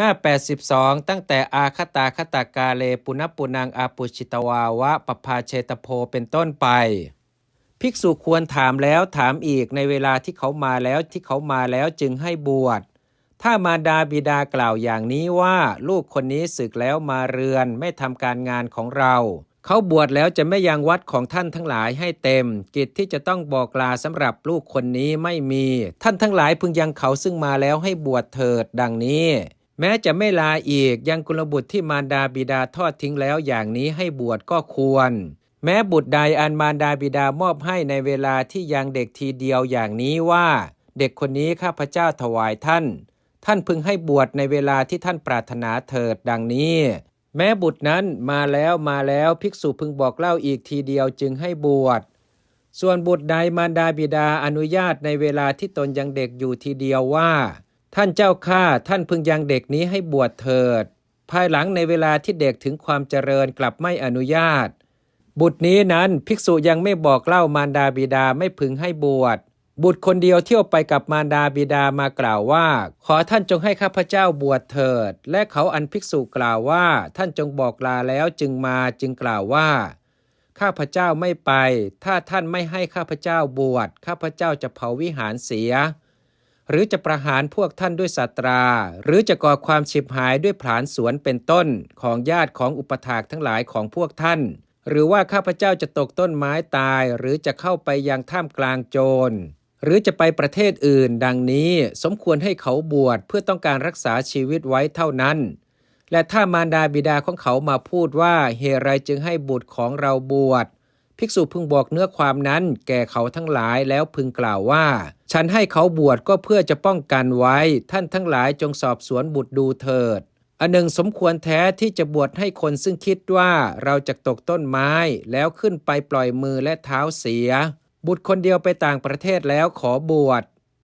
หน้า 82 ตั้งแต่อาคตาคตากาเลปุณปุนังอาปุชิตวาวะปภาเชตโพเป็นต้นไป ภิกษุควรถามแล้วถามอีกในเวลาที่เขามาแล้วที่เขามาแล้วจึงให้บวช ถ้ามารดาบิดากล่าวอย่างนี้ว่าลูกคนนี้ศึกแล้วมาเรือนไม่ทำการงานของเรา เขาบวชแล้วจะไม่ยังวัดของท่านทั้งหลายให้เต็ม กิจที่จะต้องบอกลาสำหรับลูกคนนี้ไม่มี ท่านทั้งหลายพึงยังเขาซึ่งมาแล้วให้บวชเถิดดังนี้ แม้จะไม่ลาอีกยังกุลบุตรที่มารดาบิดาทอดทิ้งแล้วอย่างนี้ให้บวชก็ควร แม้บุตรใดอันมารดาบิดามอบให้ในเวลาที่ยังเด็กทีเดียวอย่างนี้ว่า เด็กคนนี้ข้าพเจ้าถวายท่าน ท่านพึงให้บวชในเวลาที่ท่านปรารถนาเถิดดังนี้ แม้บุตรนั้นมาแล้วมาแล้วภิกษุพึงบอกเล่าอีกทีเดียวจึงให้บวชส่วนบุตรใดมารดาบิดาอนุญาตในเวลาที่ตนยังเด็กอยู่ทีเดียวว่า ท่านเจ้าข้าท่านพึงยังเด็กนี้ให้บวชเถิด ภายหลังในเวลาที่เด็กถึงความเจริญกลับไม่อนุญาต บุตรนี้นั้นภิกษุยังไม่บอกเล่ามารดาบิดาไม่พึงให้บวช บุตรคนเดียวเที่ยวไปกับมารดาบิดามากล่าวว่า ขอท่านจงให้ข้าพเจ้าบวชเถิด และเขาอันภิกษุกล่าวว่า ท่านจงบอกลาแล้วจึงมาจึงกล่าวว่าข้าพเจ้าไม่ไป ถ้าท่านไม่ให้ข้าพเจ้าบวชข้าพเจ้าจะเผาวิหารเสีย หรือจะประหารพวกท่านด้วยสัตรา หรือจะก่อความฉิบหายด้วยผลานสวนเป็นต้นของญาติของอุปถากทั้งหลายของพวกท่าน หรือว่าข้าพเจ้าจะตกต้นไม้ตาย หรือจะเข้าไปยังท่ามกลางโจร หรือจะไปประเทศอื่น ดังนี้สมควรให้เขาบวชเพื่อต้องการรักษาชีวิตไว้เท่านั้น และถ้ามารดาบิดาของเขามาพูดว่าเหตุไรจึงให้บุตรของเราบวช ภิกษุพึงบอกเนื้อความนั้น แก่เขาทั้งหลายแล้วพึงกล่าวว่า ฉันให้เขาบวชก็เพื่อจะป้องกันไว้ ท่านทั้งหลายจงสอบสวนบุตรดูเถิด อันหนึ่งสมควรแท้ที่จะบวชให้คนซึ่งคิดว่าเราจะตกต้นไม้แล้วขึ้นไปปล่อยมือและเท้าเสีย บุตรคนเดียวไปต่างประเทศแล้วขอบวช